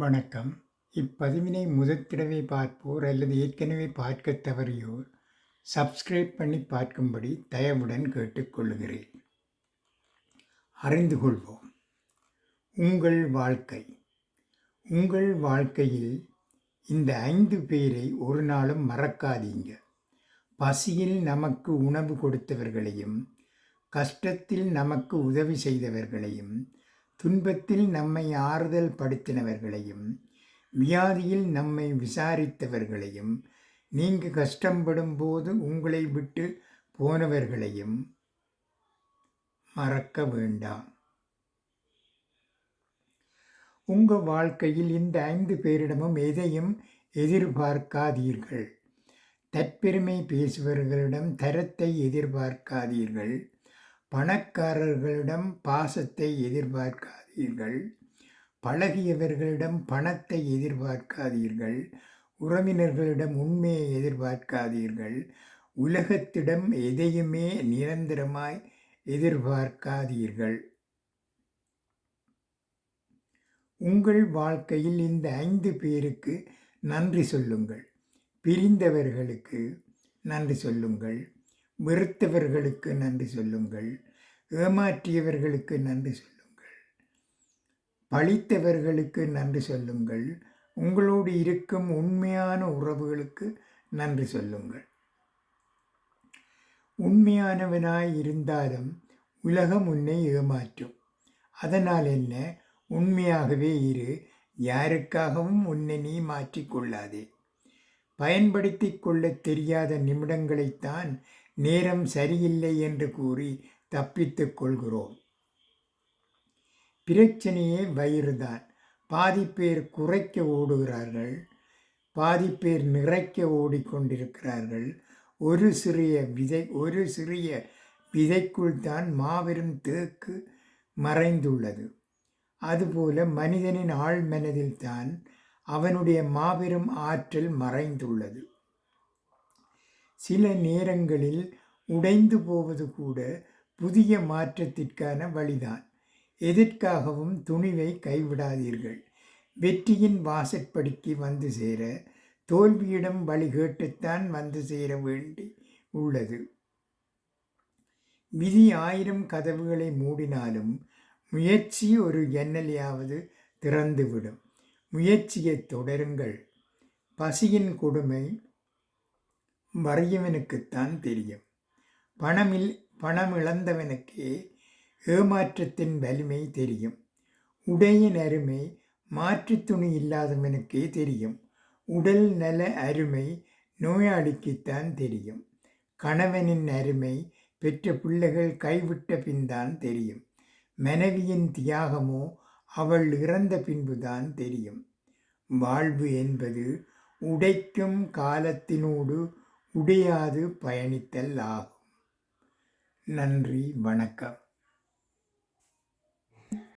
வணக்கம். இப்பதிவினை முதற்தடவை பார்ப்போர் அல்லது ஏற்கனவே பார்க்க தவறியோர் சப்ஸ்கிரைப் பண்ணி பார்க்கும்படி தயவுடன் கேட்டுக்கொள்கிறேன் அறிந்து கொள்வோம். உங்கள் வாழ்க்கை. உங்கள் வாழ்க்கையில் இந்த ஐந்து பேரை ஒரு நாளும் மறக்காதீங்க. பசியில் நமக்கு உணவு கொடுத்தவர்களையும் கஷ்டத்தில் நமக்கு உதவி செய்தவர்களையும் துன்பத்தில் நம்மை ஆறுதல் படுத்தினவர்களையும் வியாதியில் நம்மை விசாரித்தவர்களையும் நீங்கள் கஷ்டப்படும் போது உங்களை விட்டு போனவர்களையும் மறக்க வேண்டாம். உங்கள் வாழ்க்கையில் இந்த ஐந்து பேரிடமும் எதையும் எதிர்பார்க்காதீர்கள். தற்பெருமை பேசுபவர்களிடம் தரத்தை எதிர்பார்க்காதீர்கள். பணக்காரர்களிடம் பாசத்தை எதிர்பார்க்காதீர்கள். பழகியவர்களிடம் பணத்தை எதிர்பார்க்காதீர்கள். உறவினர்களிடம் உண்மையை எதிர்பார்க்காதீர்கள். உலகத்திடம் எதையுமே நிரந்தரமாய் எதிர்பார்க்காதீர்கள். உங்கள் வாழ்க்கையில் இந்த ஐந்து பேருக்கு நன்றி சொல்லுங்கள். பிரிந்தவர்களுக்கு நன்றி சொல்லுங்கள். வெறுத்தவர்களுக்கு நன்றி சொல்லுங்கள். ஏமாற்றியவர்களுக்கு நன்றி சொல்லுங்கள். பழித்தவர்களுக்கு நன்றி சொல்லுங்கள். உங்களோடு இருக்கும் உண்மையான உறவுகளுக்கு நன்றி சொல்லுங்கள். உண்மையானவனாய் இருந்தாலும் உலகம் உன்னை ஏமாற்றும். அதனால் என்ன? உண்மையாகவே இரு. யாருக்காகவும் உன்னை நீ மாற்றிக்கொள்ளாதே பயன்படுத்தி கொள்ளத் தெரியாத நிமிடங்களைத்தான் நேரம் சரியில்லை என்று கூறி தப்பித்துக் கொள்கிறோம். பிரச்சனையே வயிறுதான் பாதி பேர் குறைக்க ஓடுகிறார்கள் பாதி பேர் நிறைக்க ஓடிக்கொண்டிருக்கிறார்கள். ஒரு சிறிய விதை ஒரு சிறிய விதைக்குள் தான் மாபெரும் தேக்கு மறைந்துள்ளது. அதுபோல மனிதனின் ஆழ்மனதில் தான் அவனுடைய மாபெரும் ஆற்றல் மறைந்துள்ளது. சில நேரங்களில் உடைந்து போவது கூட புதிய மாற்றத்திற்கான வழிதான். எதற்காகவும் துணிவை கைவிடாதீர்கள். வெற்றியின் வாசற்படிக்கு வந்து சேர தோல்வியிடம் வழி கேட்டுத்தான் வந்து சேர வேண்டி உள்ளது. விதி ஆயிரம் கதவுகளை மூடினாலும் முயற்சி ஒரு ஜன்னலையாவது திறந்துவிடும். முயற்சியை தொடருங்கள். பசியின் கொடுமை வறியவனுக்குத்தான் தெரியும். பணமில் பணம் இழந்தவனுக்கே ஏமாற்றத்தின் வலிமை தெரியும். உடையின் அருமை மாற்று துணி இல்லாதவனுக்கே தெரியும். உடல் நல அருமை நோயாளிக்குத்தான் தெரியும். கணவனின் அருமை பெற்ற பிள்ளைகள் கைவிட்ட பின்தான் தெரியும். மனைவியின் தியாகமோ அவள் இறந்த பின்புதான் தெரியும். வாழ்வு என்பது உடைக்கும் காலத்தினோடு உடையாது பயணித்தல் ஆகும். நன்றி வணக்கம்.